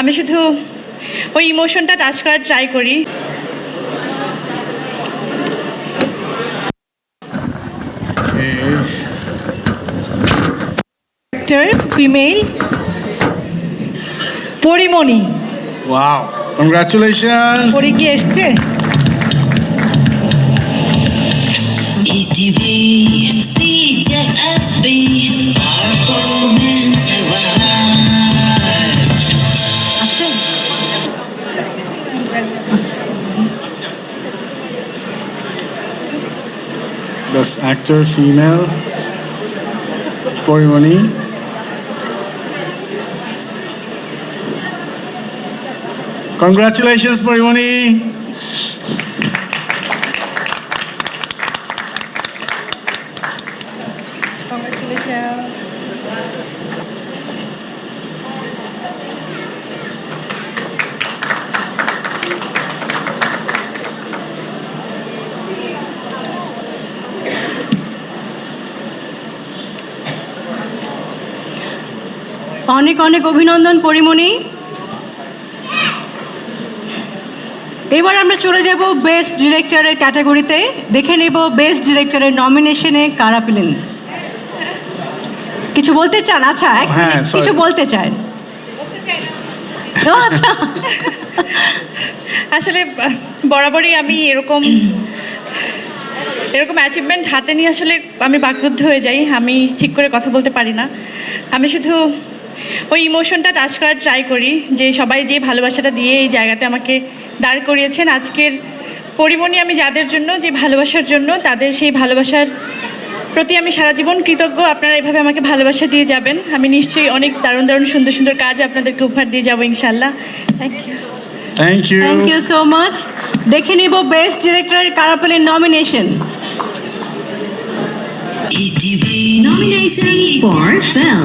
আমি শুধু ওই ইমোশনটা টাচ করার ট্রাই করি। Female Porimoni. Wow congratulation Pori কি এসছে? ETV CJFB powerful Best Actor Female, Korimani. Congratulations, Korimani. Congratulations. অনেক অনেক অভিনন্দন পরিমণি। এবার আমরা চলে যাব বেস্ট ডিরেক্টরের ক্যাটাগরিতে। দেখে নেব বেস্ট ডিরেক্টরের নমিনেশনে কারা পেলেন। কিছু বলতে চান? আচ্ছা হ্যাঁ. কিছু বলতে চান। আচ্ছা। আসলে বরাবরই আমি এরকম এরকম অ্যাচিভমেন্ট হাতে নিয়ে আসলে আমি বাকরুদ্ধ হয়ে যাই। আমি ঠিক করে কথা বলতে পারি না। আমি শুধু ওই ইমোশনটা টাচ করার ট্রাই করি যে সবাই যে ভালোবাসাটা দিয়ে এই জায়গাতে আমাকে দাঁড় করিয়েছেন আজকের পরিমণি আমি যাদের জন্য যে ভালোবাসার জন্য তাদের সেই ভালোবাসার প্রতি আমি সারা জীবন কৃতজ্ঞ। আপনারা এভাবে আমাকে ভালোবাসা দিয়ে যাবেন। আমি নিশ্চয়ই অনেক দারুণ দারুণ সুন্দর সুন্দর কাজ আপনাদেরকে উপহার দিয়ে যাব ইনশাল্লাহ thank you Thank you. Thank you so much দেখে নিব বেস্ট ডিরেক্টরের কারা পেলেন nomination ETV, nomination for film.